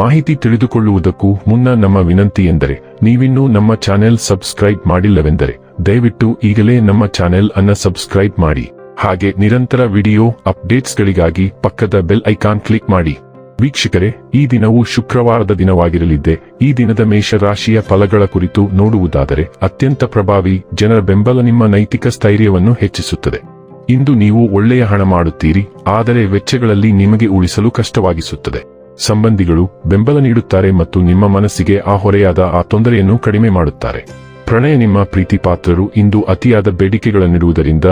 ಮಾಹಿತಿ ತಿಳಿದುಕೊಳ್ಳುವುದಕ್ಕೂ ಮುನ್ನ ನಮ್ಮ ವಿನಂತಿ ಎಂದರೆ, ನೀವಿನ್ನೂ ನಮ್ಮ ಚಾನೆಲ್ ಸಬ್ಸ್ಕ್ರೈಬ್ ಮಾಡಿಲ್ಲವೆಂದರೆ, ದಯವಿಟ್ಟು ಈಗಲೇ ನಮ್ಮ ಚಾನೆಲ್ ಅನ್ನ ಸಬ್ಸ್ಕ್ರೈಬ್ ಮಾಡಿ. ಹಾಗೆ ನಿರಂತರ ವಿಡಿಯೋ ಅಪ್ಡೇಟ್ಸ್ಗಳಿಗಾಗಿ ಪಕ್ಕದ ಬೆಲ್ ಐಕಾನ್ ಕ್ಲಿಕ್ ಮಾಡಿ. ವೀಕ್ಷಕರೇ, ಈ ದಿನವು ಶುಕ್ರವಾರದ ದಿನವಾಗಿರಲಿದ್ದೆ. ಈ ದಿನದ ಮೇಷರಾಶಿಯ ಫಲಗಳ ಕುರಿತು ನೋಡುವುದಾದರೆ, ಅತ್ಯಂತ ಪ್ರಭಾವಿ ಜನರ ಬೆಂಬಲ ನಿಮ್ಮ ನೈತಿಕ ಸ್ಥೈರ್ಯವನ್ನು ಹೆಚ್ಚಿಸುತ್ತದೆ. ಇಂದು ನೀವು ಒಳ್ಳೆಯ ಹಣ ಮಾಡುತ್ತೀರಿ, ಆದರೆ ವೆಚ್ಚಗಳಲ್ಲಿ ನಿಮಗೆ ಉಳಿಸಲು ಕಷ್ಟವಾಗಿಸುತ್ತದೆ. ಸಂಬಂಧಿಗಳು ಬೆಂಬಲ ನೀಡುತ್ತಾರೆ ಮತ್ತು ನಿಮ್ಮ ಮನಸ್ಸಿಗೆ ಆ ಹೊರೆಯಾದ ಆ ತೊಂದರೆಯನ್ನು ಕಡಿಮೆ ಮಾಡುತ್ತಾರೆ. ಪ್ರಣಯ ನಿಮ್ಮ ಪ್ರೀತಿ ಪಾತ್ರರು ಇಂದು ಅತಿಯಾದ ಬೇಡಿಕೆಗಳನ್ನಿಡುವುದರಿಂದ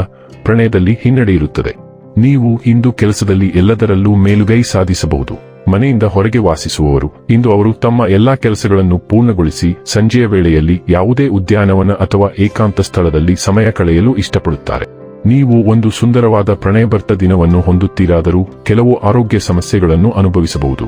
ಪ್ರಣಯದಲ್ಲಿ ಹಿನ್ನಡೆ ಇರುತ್ತದೆ. ನೀವು ಇಂದು ಕೆಲಸದಲ್ಲಿ ಎಲ್ಲದರಲ್ಲೂ ಮೇಲುಗೈ ಸಾಧಿಸಬಹುದು. ಮನೆಯಿಂದ ಹೊರಗೆ ವಾಸಿಸುವವರು ಇಂದು ಅವರು ತಮ್ಮ ಎಲ್ಲಾ ಕೆಲಸಗಳನ್ನು ಪೂರ್ಣಗೊಳಿಸಿ ಸಂಜೆಯ ವೇಳೆಯಲ್ಲಿ ಯಾವುದೇ ಉದ್ಯಾನವನ ಅಥವಾ ಏಕಾಂತ ಸ್ಥಳದಲ್ಲಿ ಸಮಯ ಕಳೆಯಲು ಇಷ್ಟಪಡುತ್ತಾರೆ. ನೀವು ಒಂದು ಸುಂದರವಾದ ಪ್ರಣಯಭರ್ತ ದಿನವನ್ನು ಹೊಂದುತ್ತೀರಾದರೂ ಕೆಲವು ಆರೋಗ್ಯ ಸಮಸ್ಯೆಗಳನ್ನು ಅನುಭವಿಸಬಹುದು.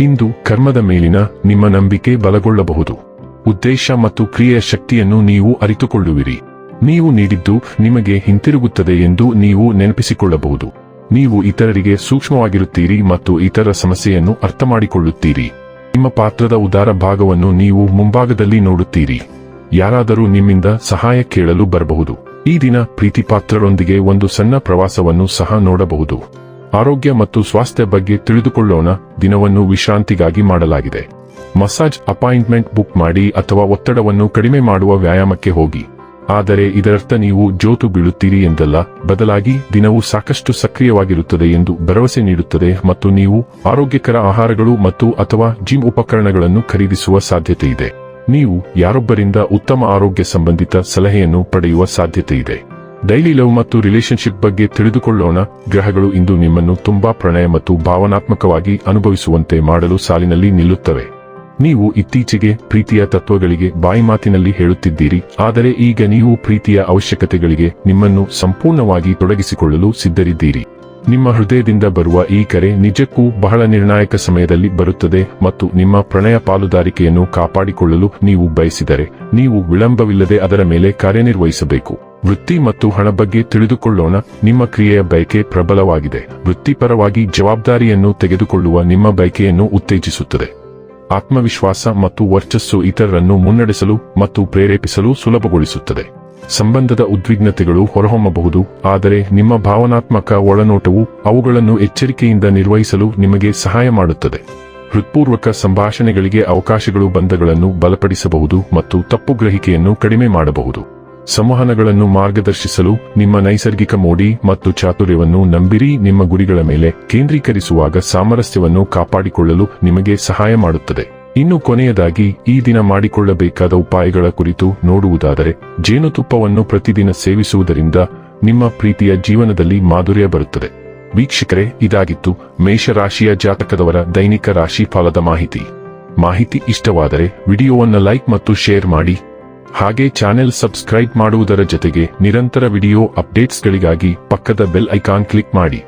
ಇಂದು ಕರ್ಮದ ಮೇಲಿನ ನಿಮ್ಮ ನಂಬಿಕೆ ಬಲಗೊಳ್ಳಬಹುದು. ಉದ್ದೇಶ ಮತ್ತು ಕ್ರಿಯೆಯ ಶಕ್ತಿಯನ್ನು ನೀವು ಅರಿತುಕೊಳ್ಳುವಿರಿ. ನೀವು ನೀಡಿದ್ದು ನಿಮಗೆ ಹಿಂತಿರುಗುತ್ತದೆ ಎಂದು ನೀವು ನೆನಪಿಸಿಕೊಳ್ಳಬಹುದು. ನೀವು ಇತರರಿಗೆ ಸೂಕ್ಷ್ಮವಾಗಿರುತ್ತೀರಿ ಮತ್ತು ಇತರ ಸಮಸ್ಯೆಯನ್ನು ಅರ್ಥಮಾಡಿಕೊಳ್ಳುತ್ತೀರಿ. ನಿಮ್ಮ ಪಾತ್ರದ ಉದಾರ ಭಾಗವನ್ನು ನೀವು ಮುಂಭಾಗದಲ್ಲಿ ನೋಡುತ್ತೀರಿ. ಯಾರಾದರೂ ನಿಮ್ಮಿಂದ ಸಹಾಯ ಕೇಳಲು ಬರಬಹುದು. ಈ ದಿನ ಪ್ರೀತಿಪಾತ್ರರೊಂದಿಗೆ ಒಂದು ಸಣ್ಣ ಪ್ರವಾಸವನ್ನು ಸಹ ನೋಡಬಹುದು. ಆರೋಗ್ಯ ಮತ್ತು ಸ್ವಾಸ್ಥ್ಯ ಬಗ್ಗೆ ತಿಳಿದುಕೊಳ್ಳೋಣ, ದಿನವನ್ನು ವಿಶ್ರಾಂತಿಗಾಗಿ ಮಾಡಲಾಗಿದೆ. ಮಸಾಜ್ ಅಪಾಯಿಂಟ್ಮೆಂಟ್ ಬುಕ್ ಮಾಡಿ ಅಥವಾ ಒತ್ತಡವನ್ನು ಕಡಿಮೆ ಮಾಡುವ ವ್ಯಾಯಾಮಕ್ಕೆ ಹೋಗಿ. ಆದರೆ ಇದರರ್ಥ ನೀವು ಜೋತು ಬೀಳುತ್ತೀರಿ ಎಂದಲ್ಲ, ಬದಲಾಗಿ ದಿನವು ಸಾಕಷ್ಟು ಸಕ್ರಿಯವಾಗಿರುತ್ತದೆ ಎಂದು ಭರವಸೆ ನೀಡುತ್ತದೆ ಮತ್ತು ನೀವು ಆರೋಗ್ಯಕರ ಆಹಾರಗಳು ಮತ್ತು ಅಥವಾ ಜಿಮ್ ಉಪಕರಣಗಳನ್ನು ಖರೀದಿಸುವ ಸಾಧ್ಯತೆ ಇದೆ ನೀವು ಯಾರೊಬ್ಬರಿಂದ ಉತ್ತಮ ಆರೋಗ್ಯ ಸಂಬಂಧಿತ ಸಲಹೆಯನ್ನು ಪಡೆಯುವ ಸಾಧ್ಯತೆ ಇದೆ ಡೈಲಿ ಲವ್ ಮತ್ತು ರಿಲೇಶನ್ಶಿಪ್ ಬಗ್ಗೆ ತಿಳಿದುಕೊಳ್ಳೋಣ. ಗ್ರಹಗಳು ಇಂದು ನಿಮ್ಮನ್ನು ತುಂಬಾ ಪ್ರಣಯ ಮತ್ತು ಭಾವನಾತ್ಮಕವಾಗಿ ಅನುಭವಿಸುವಂತೆ ಮಾಡಲು ಸಾಲಿನಲ್ಲಿ ನಿಲ್ಲುತ್ತವೆ. ನೀವು ಇತ್ತೀಚೆಗೆ ಪ್ರೀತಿಯ ತತ್ವಗಳಿಗೆ ಬಾಯಿ ಮಾತಿನಲ್ಲಿ ಹೇಳುತ್ತಿದ್ದೀರಿ. ಆದರೆ ಈಗ ನೀವು ಪ್ರೀತಿಯ ಅವಶ್ಯಕತೆಗಳಿಗೆ ನಿಮ್ಮನ್ನು ಸಂಪೂರ್ಣವಾಗಿ ತೊಡಗಿಸಿಕೊಳ್ಳಲು ಸಿದ್ಧರಿದ್ದೀರಿ. ನಿಮ್ಮ ಹೃದಯದಿಂದ ಬರುವ ಈ ಕರೆ ನಿಜಕ್ಕೂ ಬಹಳ ನಿರ್ಣಾಯಕ ಸಮಯದಲ್ಲಿ ಬರುತ್ತದೆ ಮತ್ತು ನಿಮ್ಮ ಪ್ರಣಯ ಪಾಲುದಾರಿಕೆಯನ್ನು ಕಾಪಾಡಿಕೊಳ್ಳಲು ನೀವು ಬಯಸಿದರೆ ನೀವು ವಿಳಂಬವಿಲ್ಲದೆ ಅದರ ಮೇಲೆ ಕಾರ್ಯನಿರ್ವಹಿಸಬೇಕು. ವೃತ್ತಿ ಮತ್ತು ಹಣ ಬಗ್ಗೆ ತಿಳಿದುಕೊಳ್ಳೋಣ. ನಿಮ್ಮ ಕ್ರಿಯೆಯ ಬಯಕೆ ಪ್ರಬಲವಾಗಿದೆ. ವೃತ್ತಿಪರವಾಗಿ ಜವಾಬ್ದಾರಿಯನ್ನು ತೆಗೆದುಕೊಳ್ಳುವ ನಿಮ್ಮ ಬಯಕೆಯನ್ನು ಉತ್ತೇಜಿಸುತ್ತದೆ. ಆತ್ಮವಿಶ್ವಾಸ ಮತ್ತು ವರ್ಚಸ್ಸು ಇತರರನ್ನು ಮುನ್ನಡೆಸಲು ಮತ್ತು ಪ್ರೇರೇಪಿಸಲು ಸುಲಭಗೊಳಿಸುತ್ತದೆ. ಸಂಬಂಧದ ಉದ್ವಿಗ್ನತೆಗಳು ಹೊರಹೊಮ್ಮಬಹುದು, ಆದರೆ ನಿಮ್ಮ ಭಾವನಾತ್ಮಕ ಒಳನೋಟವು ಅವುಗಳನ್ನು ಎಚ್ಚರಿಕೆಯಿಂದ ನಿರ್ವಹಿಸಲು ನಿಮಗೆ ಸಹಾಯ ಮಾಡುತ್ತದೆ. ಹೃತ್ಪೂರ್ವಕ ಸಂಭಾಷಣೆಗಳಿಗೆ ಅವಕಾಶಗಳು ಬಂಧಗಳನ್ನು ಬಲಪಡಿಸಬಹುದು ಮತ್ತು ತಪ್ಪು ಗ್ರಹಿಕೆಯನ್ನು ಕಡಿಮೆ ಮಾಡಬಹುದು. ಸಂವಹನಗಳನ್ನು ಮಾರ್ಗದರ್ಶಿಸಲು ನಿಮ್ಮ ನೈಸರ್ಗಿಕ ಮೋಡಿ ಮತ್ತು ಚಾತುರ್ಯವನ್ನು ನಂಬಿರಿ, ನಿಮ್ಮ ಗುರಿಗಳ ಮೇಲೆ ಕೇಂದ್ರೀಕರಿಸುವಾಗ ಸಾಮರಸ್ಯವನ್ನು ಕಾಪಾಡಿಕೊಳ್ಳಲು ನಿಮಗೆ ಸಹಾಯ ಮಾಡುತ್ತದೆ. ಇನ್ನು ಕೊನೆಯದಾಗಿ ಈ ದಿನ ಮಾಡಿಕೊಳ್ಳಬೇಕಾದ ಉಪಾಯಗಳ ಕುರಿತು ನೋಡುವುದಾದರೆ, ಜೇನುತುಪ್ಪವನ್ನು ಪ್ರತಿದಿನ ಸೇವಿಸುವುದರಿಂದ ನಿಮ್ಮ ಪ್ರೀತಿಯ ಜೀವನದಲ್ಲಿ ಮಾಧುರ್ಯ ಬರುತ್ತದೆ. ವೀಕ್ಷಕರೇ, ಇದಾಗಿತ್ತು ಮೇಷರಾಶಿಯ ಜಾತಕದವರ ದೈನಿಕ ರಾಶಿ ಫಲದ ಮಾಹಿತಿ. ಮಾಹಿತಿ ಇಷ್ಟವಾದರೆ ವಿಡಿಯೋವನ್ನು ಲೈಕ್ ಮತ್ತು ಶೇರ್ ಮಾಡಿ. ಹಾಗೆ ಚಾನೆಲ್ ಸಬ್ಸ್ಕ್ರೈಬ್ ಮಾಡುವುದರ ಜೊತೆಗೆ ನಿರಂತರ ವಿಡಿಯೋ ಅಪ್ಡೇಟ್ಸ್ಗಳಿಗಾಗಿ ಪಕ್ಕದ ಬೆಲ್ ಐಕಾನ್ ಕ್ಲಿಕ್ ಮಾಡಿ.